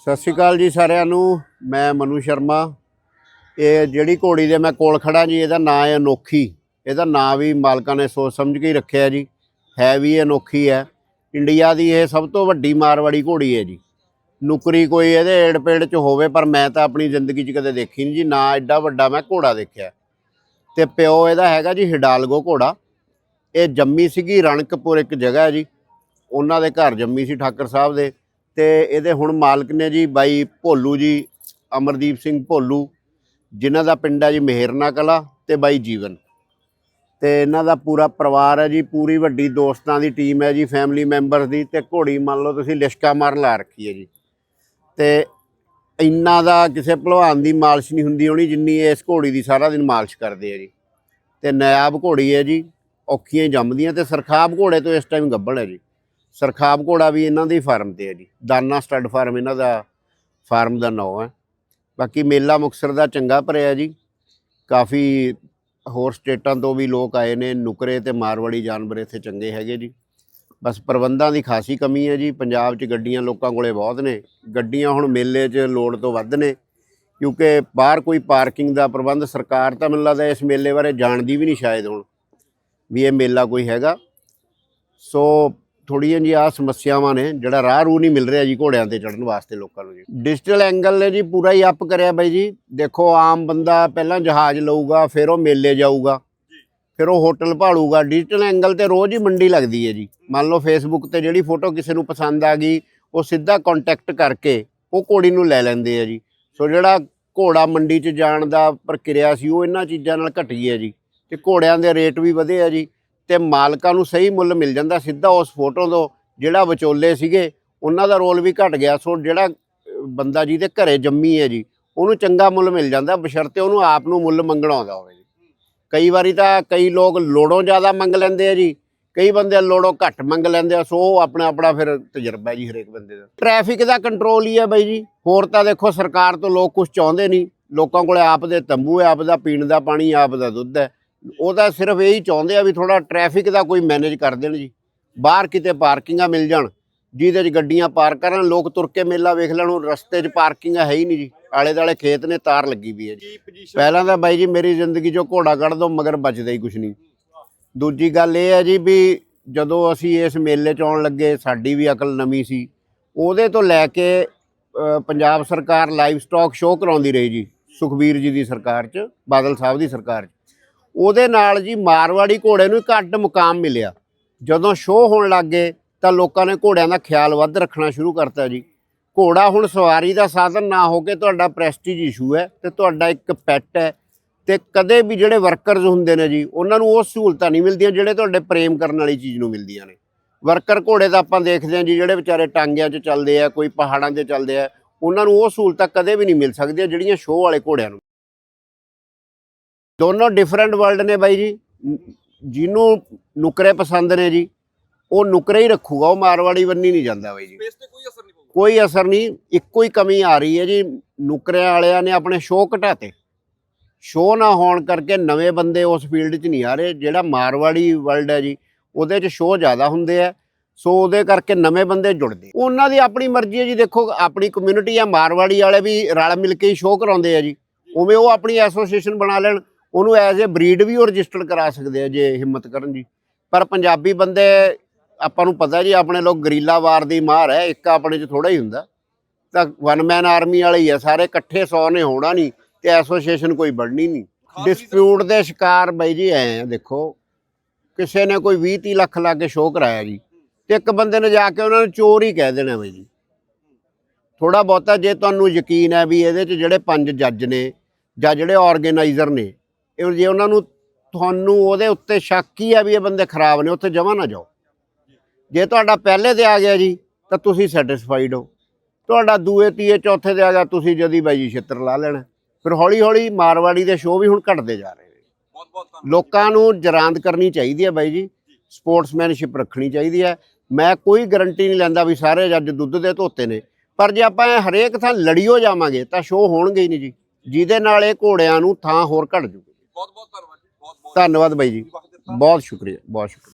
ਸਤਿ ਸ਼੍ਰੀ ਅਕਾਲ ਜੀ ਸਾਰਿਆਂ ਨੂੰ, ਮੈਂ ਮਨੂ ਸ਼ਰਮਾ। ਇਹ ਜਿਹੜੀ ਘੋੜੀ ਦੇ ਮੈਂ ਕੋਲ ਖੜਾ ਜੀ, ਇਹਦਾ ਨਾਂ ਹੈ ਅਨੋਖੀ। ਇਹਦਾ ਨਾਂ ਵੀ ਮਾਲਕਾਂ ਨੇ ਸੋਚ ਸਮਝ ਕੇ ਹੀ ਰੱਖਿਆ ਜੀ। ਹੈ ਵੀ ਅਨੋਖੀ ਹੈ। ਇੰਡੀਆ ਦੀ ਇਹ ਸਭ ਤੋਂ ਵੱਡੀ ਮਾਰਵਾੜੀ ਘੋੜੀ ਹੈ ਜੀ। ਨੁਕਰੀ ਕੋਈ ਇਹਦੇ ਏੜ ਪੇੜ ਚ ਹੋਵੇ, ਪਰ ਮੈਂ ਤਾਂ ਆਪਣੀ ਜ਼ਿੰਦਗੀ 'ਚ ਕਦੇ ਦੇਖੀ ਨਹੀਂ ਜੀ। ਨਾ ਐਡਾ ਵੱਡਾ ਮੈਂ ਘੋੜਾ ਦੇਖਿਆ। ਤੇ ਪਿਓ ਇਹਦਾ ਹੈਗਾ ਜੀ ਹਿਡਾਲਗੋ ਘੋੜਾ। ਇਹ ਜੰਮੀ ਸੀਗੀ ਰਣਕਪੁਰ ਇੱਕ ਜਗ੍ਹਾ ਹੈ ਜੀ। ਉਹਨਾਂ ਦੇ ਘਰ ਜੰਮੀ ਸੀ ਠਾਕਰ ਸਾਹਿਬ ਦੇ। ਤੇ ਇਹਦੇ ਹੁਣ ਮਾਲਕ ਨੇ ਜੀ ਬਾਈ ਭੋਲੂ ਜੀ, ਅਮਰਦੀਪ ਸਿੰਘ ਭੋਲੂ, ਜਿਨ੍ਹਾਂ ਦਾ ਪਿੰਡ ਹੈ ਜੀ ਮਿਹਰਨਾ ਕਲਾ ਤੇ ਬਾਈ ਜੀਵਨ। ਤੇ ਇਹਨਾਂ ਦਾ ਪੂਰਾ ਪਰਿਵਾਰ ਹੈ ਜੀ, ਪੂਰੀ ਵੱਡੀ ਦੋਸਤਾਂ ਦੀ ਟੀਮ ਹੈ ਜੀ ਫੈਮਿਲੀ ਮੈਂਬਰਸ ਦੀ ਤੇ ਘੋੜੀ ਮੰਨ ਲਓ ਤੁਸੀਂ ਲਿਸ਼ਕਾ ਮਾਰ ਲਾ ਰੱਖੀ ਹੈ ਜੀ। ਤੇ ਇੰਨਾ ਦਾ ਕਿਸੇ ਭਲਵਾਨ ਦੀ ਮਾਲਿਸ਼ ਨਹੀਂ ਹੁੰਦੀ ਹੋਣੀ ਜਿੰਨੀ ਇਸ ਘੋੜੀ ਦੀ ਸਾਰਾ ਦਿਨ ਮਾਲਿਸ਼ ਕਰਦੇ ਆ ਜੀ। ਤੇ ਨਾਇਬ ਘੋੜੀ ਹੈ ਜੀ, ਔਖੀਆਂ ਜੰਮਦੀਆਂ ਤੇ ਸਰਖਾਬ ਘੋੜੇ ਤੋਂ ਇਸ ਟਾਈਮ ਗੱਭਣ ਹੈ ਜੀ। ਸਰਖਾਬ ਘੋੜਾ ਵੀ ਇਹਨਾਂ ਦੀ ਫਾਰਮ ਤੇ ਹੈ ਜੀ। ਦਾਨਾ ਸਟੱਡ ਫਾਰਮ ਇਹਨਾਂ ਦਾ, ਫਾਰਮ ਦਾ ਨਾਮ ਹੈ। ਬਾਕੀ ਮੇਲਾ ਮੁਕਸਰ ਦਾ ਚੰਗਾ ਭਰਿਆ ਜੀ। ਕਾਫੀ ਹੋਰ ਸਟੇਟਾਂ ਤੋਂ ਵੀ ਲੋਕ ਆਏ ਨੇ, ਨੁਕਰੇ ਤੇ ਮਾਰਵਾੜੀ ਜਾਨਵਰ ਇੱਥੇ ਚੰਗੇ ਹੈਗੇ ਜੀ। ਬਸ ਪ੍ਰਬੰਧਾਂ ਦੀ ਖਾਸੀ ਕਮੀ ਹੈ ਜੀ। ਪੰਜਾਬ 'ਚ ਗੱਡੀਆਂ ਲੋਕਾਂ ਕੋਲੇ ਬਹੁਤ ਨੇ। ਗੱਡੀਆਂ ਹੁਣ ਮੇਲੇ 'ਚ ਲੋੜ ਤੋਂ ਵੱਧ ਨੇ। ਕਿਉਂਕਿ ਬਾਹਰ ਕੋਈ ਪਾਰਕਿੰਗ ਦਾ ਪ੍ਰਬੰਧ ਸਰਕਾਰ ਤਾਂ ਮੈਨੂੰ ਲੱਗਦਾ ਇਸ ਮੇਲੇ ਬਾਰੇ ਜਾਣਦੀ ਵੀ ਨਹੀਂ ਸ਼ਾਇਦ ਹੁਣ, ਵੀ ਇਹ ਮੇਲਾ ਕੋਈ ਹੈਗਾ। ਸੋ ਥੋੜੀਆਂ ਜੀ ਆ ਸਮੱਸਿਆਵਾਂ ਨੇ, ਜਿਹੜਾ ਰਾਹ ਰੂ ਨਹੀਂ ਮਿਲ ਰਿਹਾ ਜੀ ਘੋੜਿਆਂ ਤੇ ਚੜਨ ਵਾਸਤੇ ਲੋਕਾਂ ਨੂੰ ਜੀ। ਡਿਜੀਟਲ ਐਂਗਲ ਨੇ ਜੀ ਪੂਰਾ ਹੀ ਅਪ ਕਰਿਆ ਬਾਈ ਜੀ। ਦੇਖੋ ਆਮ ਬੰਦਾ ਪਹਿਲਾਂ ਜਹਾਜ਼ ਲਊਗਾ, ਫਿਰ ਉਹ ਮੇਲੇ ਜਾਊਗਾ, ਫਿਰ ਉਹ ਹੋਟਲ ਭਾਲੂਗਾ। ਡਿਜੀਟਲ ਐਂਗਲ ਤੇ ਰੋਜ਼ ਹੀ ਮੰਡੀ ਲੱਗਦੀ ਹੈ ਜੀ। ਮੰਨ ਲਓ ਫੇਸਬੁੱਕ ਤੇ ਜਿਹੜੀ ਫੋਟੋ ਕਿਸੇ ਨੂੰ ਪਸੰਦ ਆ ਗਈ, ਉਹ ਸਿੱਧਾ ਕੰਟੈਕਟ ਕਰਕੇ ਉਹ ਘੋੜੀ ਨੂੰ ਲੈ ਲੈਂਦੇ ਆ ਜੀ। ਸੋ ਜਿਹੜਾ ਘੋੜਾ ਮੰਡੀ 'ਚ ਜਾਣ ਦਾ ਪ੍ਰਕਿਰਿਆ ਸੀ, ਉਹ ਇਹਨਾਂ ਚੀਜ਼ਾਂ ਨਾਲ ਘਟੀ ਹੈ ਜੀ। ਤੇ ਘੋੜਿਆਂ ਦੇ ਰੇਟ ਵੀ ਵਧੇ ਆ ਜੀ। ਤੇ ਮਾਲਕਾਂ ਨੂੰ ਸਹੀ ਮੁੱਲ ਮਿਲ ਜਾਂਦਾ, ਸਿੱਧਾ ਉਸ ਫੋਟੋ ਤੋਂ ਜਿਹੜਾ ਵਿਚੋਲੇ ਸੀਗੇ, ਉਹਨਾਂ ਦਾ ਰੋਲ ਵੀ ਘਟ ਗਿਆ। ਸੋ ਜਿਹੜਾ ਬੰਦਾ ਜੀ ਦੇ ਘਰੇ ਜੰਮੀ ਹੈ ਜੀ, ਉਹਨੂੰ ਚੰਗਾ ਮੁੱਲ ਮਿਲ ਜਾਂਦਾ, ਬਸ਼ਰਤੇ ਉਹਨੂੰ ਆਪ ਨੂੰ ਮੁੱਲ ਮੰਗਣਾ ਆਉਂਦਾ ਹੋਵੇ ਜੀ। ਕਈ ਵਾਰੀ ਤਾਂ ਕਈ ਲੋਕ ਲੋੜੋਂ ਜ਼ਿਆਦਾ ਮੰਗ ਲੈਂਦੇ ਆ ਜੀ, ਕਈ ਬੰਦੇ ਲੋੜੋਂ ਘੱਟ ਮੰਗ ਲੈਂਦੇ ਆ, ਸੋ ਉਹ ਆਪਣਾ ਆਪਣਾ ਫਿਰ ਤਜਰਬਾ ਜੀ ਹਰੇਕ ਬੰਦੇ ਦਾ। ਟ੍ਰੈਫਿਕ ਦਾ ਕੰਟਰੋਲ ਹੀ ਹੈ ਬਾਈ ਜੀ। ਹੋਰ ਤਾਂ ਦੇਖੋ ਸਰਕਾਰ ਤੋਂ ਲੋਕ ਕੁਝ ਚਾਹੁੰਦੇ ਨਹੀਂ, ਲੋਕਾਂ ਕੋਲੇ ਆਪ ਦੇ ਤੰਬੂ ਹੈ, ਆਪ ਦਾ ਪੀਣ ਦਾ ਪਾਣੀ, ਆਪ ਦਾ ਦੁੱਧ ਹੈ। ਉਹ ਤਾਂ ਸਿਰਫ ਇਹੀ ਚਾਹੁੰਦੇ ਆ ਵੀ ਥੋੜਾ ਟ੍ਰੈਫਿਕ ਦਾ ਕੋਈ ਮੈਨੇਜ ਕਰ ਦੇਣ ਜੀ। ਬਾਹਰ ਕਿਤੇ ਪਾਰਕਿੰਗਾਂ ਮਿਲ ਜਾਣ ਜਿਹਦੇ 'ਚ ਗੱਡੀਆਂ ਪਾਰਕ ਕਰਨ ਲੋਕ ਤੁਰ ਕੇ ਮੇਲਾ ਵੇਖ ਲੈਣ ਹੁਣ ਰਸਤੇ 'ਚ ਪਾਰਕਿੰਗ ਹੈ ਹੀ ਨਹੀਂ ਜੀ। ਆਲੇ ਦਾਲੇ ਖੇਤ ਨੇ ਤਾਰ ਲੱਗੀ ਵੀ ਹੈ ਜੀ। ਪਹਿਲਾਂ ਤਾਂ ਬਾਈ ਜੀ ਮੇਰੀ ਜ਼ਿੰਦਗੀ 'ਚੋਂ ਘੋੜਾ ਕੱਢ ਦੋ ਮਗਰ ਬਚਦਾ ਹੀ ਕੁਝ ਨਹੀਂ। ਦੂਜੀ ਗੱਲ ਇਹ ਹੈ ਜੀ ਵੀ ਜਦੋਂ ਅਸੀਂ ਇਸ ਮੇਲੇ 'ਚ ਆਉਣ ਲੱਗੇ ਸਾਡੀ ਵੀ ਅਕਲ ਨਵੀਂ ਸੀ। ਉਹਦੇ ਤੋਂ ਲੈ ਕੇ ਪੰਜਾਬ ਸਰਕਾਰ ਲਾਈਵ ਸਟਾਕ ਸ਼ੋਅ ਕਰਾਉਂਦੀ ਰਹੀ ਜੀ ਸੁਖਬੀਰ ਜੀ ਦੀ ਸਰਕਾਰ 'ਚ ਬਾਦਲ ਸਾਹਿਬ ਦੀ ਸਰਕਾਰ 'ਚ। ਉਹਦੇ ਨਾਲ ਜੀ ਮਾਰਵਾੜੀ ਘੋੜੇ ਨੂੰ ਘੱਟ ਮੁਕਾਮ ਮਿਲਿਆ। ਜਦੋਂ ਸ਼ੋਅ ਹੋਣ ਲੱਗੇ ਤਾਂ ਲੋਕਾਂ ਨੇ ਘੋੜਿਆਂ ਦਾ ਖਿਆਲ ਵੱਧ ਰੱਖਣਾ ਸ਼ੁਰੂ ਕਰਤਾ ਜੀ। ਘੋੜਾ ਹੁਣ ਸਵਾਰੀ ਦਾ ਸਾਧਨ ਨਾ ਹੋ ਕੇ ਤੁਹਾਡਾ ਪ੍ਰੈਸਟੀਜ ਇਸ਼ੂ ਹੈ ਤੇ ਤੁਹਾਡਾ ਇੱਕ ਪੈਟ ਹੈ ਤੇ ਕਦੇ ਵੀ ਜਿਹੜੇ ਵਰਕਰਜ਼ ਹੁੰਦੇ ਨੇ ਜੀ, ਉਹਨਾਂ ਨੂੰ ਉਹ ਸਹੂਲਤਾਂ ਨਹੀਂ ਮਿਲਦੀਆਂ ਜਿਹੜੇ ਤੁਹਾਡੇ ਪ੍ਰੇਮ ਕਰਨ ਵਾਲੀ ਚੀਜ਼ ਨੂੰ ਮਿਲਦੀਆਂ ਨੇ। ਵਰਕਰ ਘੋੜੇ ਤਾਂ ਆਪਾਂ ਦੇਖਦੇ ਹਾਂ ਜੀ, ਜਿਹੜੇ ਵਿਚਾਰੇ ਟਾਂਗਿਆਂ 'ਚ ਚੱਲਦੇ ਆ, ਕੋਈ ਪਹਾੜਾਂ 'ਤੇ ਚੱਲਦੇ ਆ, ਉਹਨਾਂ ਨੂੰ ਉਹ ਸਹੂਲਤਾਂ ਕਦੇ ਵੀ ਨਹੀਂ ਮਿਲ ਸਕਦੀਆਂ ਜਿਹੜੀਆਂ ਸ਼ੋਅ ਵਾਲੇ ਘੋੜਿਆਂ ਨੂੰ। ਦੋਨੋਂ ਡਿਫਰੈਂਟ ਵਰਲਡ ਨੇ ਬਾਈ ਜੀ। ਜਿਹਨੂੰ ਨੁਕਰੇ ਪਸੰਦ ਨੇ ਜੀ ਉਹ ਨੁਕਰੇ ਹੀ ਰੱਖੂਗਾ ਉਹ ਮਾਰਵਾੜੀ ਬੰਨੀ ਨਹੀਂ ਜਾਂਦਾ ਬਾਈ ਜੀ। ਤੇ ਕੋਈ ਅਸਰ ਨਹੀਂ ਪਊਗਾ। ਕੋਈ ਅਸਰ ਨਹੀਂ ਇੱਕੋ ਹੀ ਕਮੀ ਆ ਰਹੀ ਹੈ ਜੀ। ਨੁਕਰਿਆਂ ਵਾਲਿਆਂ ਨੇ ਆਪਣੇ ਸ਼ੋਅ ਘਟਾਤੇ। ਸ਼ੋਅ ਨਾ ਹੋਣ ਕਰਕੇ ਨਵੇਂ ਬੰਦੇ ਉਸ ਫੀਲਡ 'ਚ ਨਹੀਂ ਆ ਰਹੇ ਜਿਹੜਾ ਮਾਰਵਾੜੀ ਵਰਲਡ ਹੈ ਜੀ ਉਹਦੇ 'ਚ ਸ਼ੋਅ ਜ਼ਿਆਦਾ ਹੁੰਦੇ ਆ। ਸੋ ਉਹਦੇ ਕਰਕੇ ਨਵੇਂ ਬੰਦੇ ਜੁੜਦੇ। ਉਹਨਾਂ ਦੀ ਆਪਣੀ ਮਰਜ਼ੀ ਹੈ ਜੀ ਦੇਖੋ ਆਪਣੀ ਕਮਿਊਨਿਟੀ ਆ ਮਾਰਵਾੜੀ ਵਾਲੇ ਵੀ ਰਲ ਮਿਲ ਕੇ ਹੀ ਸ਼ੋਅ ਕਰਾਉਂਦੇ ਆ ਜੀ। ਉਵੇਂ ਉਹ ਆਪਣੀ ਐਸੋਸੀਏਸ਼ਨ ਬਣਾ ਲੈਣ। ਉਹਨੂੰ ਐਜ਼ ਅ ਬਰੀਡ ਵੀ ਉਹ ਰਜਿਸਟਰ ਕਰਾ ਸਕਦੇ ਆ ਜੇ ਹਿੰਮਤ ਕਰਨ ਜੀ। ਪਰ ਪੰਜਾਬੀ ਬੰਦੇ ਆਪਾਂ ਨੂੰ ਪਤਾ ਜੀ ਆਪਣੇ ਲੋਕ ਗਰੀਲਾ ਵਾਰ ਦੀ ਮਾਰ ਹੈ ਇੱਕ ਆਪਣੇ 'ਚ ਥੋੜਾ ਹੀ ਹੁੰਦਾ। ਤਾਂ ਵਨ ਮੈਨ ਆਰਮੀ ਵਾਲੇ ਹੀ ਆ ਸਾਰੇ ਇਕੱਠੇ 100 ਨੇ ਹੋਣਾ ਨਹੀਂ ਤੇ ਐਸੋਸੀਏਸ਼ਨ ਕੋਈ ਬਣਨੀ ਨਹੀਂ। ਡਿਸਪਿਊਟ ਦੇ ਸ਼ਿਕਾਰ ਬਾਈ ਜੀ ਐ ਆ ਦੇਖੋ। ਕਿਸੇ ਨੇ ਕੋਈ 20 30 ਲੱਖ ਲਾ ਕੇ ਸ਼ੋਅ ਕਰਾਇਆ ਜੀ ਤੇ ਇੱਕ ਬੰਦੇ ਨੇ ਜਾ ਕੇ ਉਹਨਾਂ ਨੂੰ ਚੋਰ ਹੀ ਕਹਿ ਦੇਣਾ ਬਾਈ ਜੀ। ਥੋੜਾ ਬਹੁਤਾ ਜੇ ਤੁਹਾਨੂੰ ਯਕੀਨ ਹੈ ਵੀ ਇਹਦੇ 'ਚ ਜਿਹੜੇ ਪੰਜ ਜੱਜ ਨੇ ਜਾਂ ਜਿਹੜੇ ਆਰਗੇਨਾਈਜ਼ਰ ਨੇ ਇਹ ਜੇ ਉਹਨਾਂ ਨੂੰ ਤੁਹਾਨੂੰ ਉਹਦੇ ਉੱਤੇ ਸ਼ੱਕ ਹੀ ਆ ਵੀ ਇਹ ਬੰਦੇ ਖਰਾਬ ਨੇ ਉੱਥੇ ਜਮਾ ਨਾ ਜਾਓ। ਜੇ ਤੁਹਾਡਾ ਪਹਿਲੇ ਤੇ ਆ ਗਿਆ ਜੀ ਤਾਂ ਤੁਸੀਂ ਸੈਟੀਸਫਾਈਡ ਹੋ। ਤੁਹਾਡਾ ਦੂਏ ਤੀਏ ਚੌਥੇ ਤੇ ਆ ਗਿਆ ਤੁਸੀਂ ਜਦੀ ਬਾਈ ਜੀ ਛਿੱਤਰ ਲਾ ਲੈਣਾ। ਫਿਰ ਹੌਲੀ ਹੌਲੀ ਮਾਰਵਾੜੀ ਦੇ ਸ਼ੋਅ ਵੀ ਹੁਣ ਘਟਦੇ ਜਾ ਰਹੇ ਨੇ। ਲੋਕਾਂ ਨੂੰ ਜਰਾਂਦ ਕਰਨੀ ਚਾਹੀਦੀ ਹੈ ਬਾਈ ਜੀ। ਸਪੋਰਟਸਮੈਨਸ਼ਿਪ ਰੱਖਣੀ ਚਾਹੀਦੀ ਹੈ। ਮੈਂ ਕੋਈ ਗਾਰੰਟੀ ਨਹੀਂ ਲੈਂਦਾ ਵੀ ਸਾਰੇ ਜੱਜ ਦੁੱਧ ਦੇ ਧੋਤੇ ਨੇ। ਪਰ ਜੇ ਆਪਾਂ ਹਰੇਕ ਥਾਂ ਲੜੀਓ ਜਾਵਾਂਗੇ ਤਾਂ ਸ਼ੋਅ ਹੋਣਗੇ ਹੀ ਨਹੀਂ ਜੀ। ਜਿਹਦੇ ਨਾਲ ਇਹ ਘੋੜਿਆਂ ਨੂੰ ਥਾਂ ਹੋਰ ਘਟ ਜੂਗੀ। ਬਹੁਤ ਬਹੁਤ ਧੰਨਵਾਦ ਜੀ ਬਹੁਤ ਬਹੁਤ ਧੰਨਵਾਦ ਬਾਈ ਜੀ। ਬਹੁਤ ਸ਼ੁਕਰੀਆ ਬਹੁਤ ਸ਼ੁਕਰੀਆ।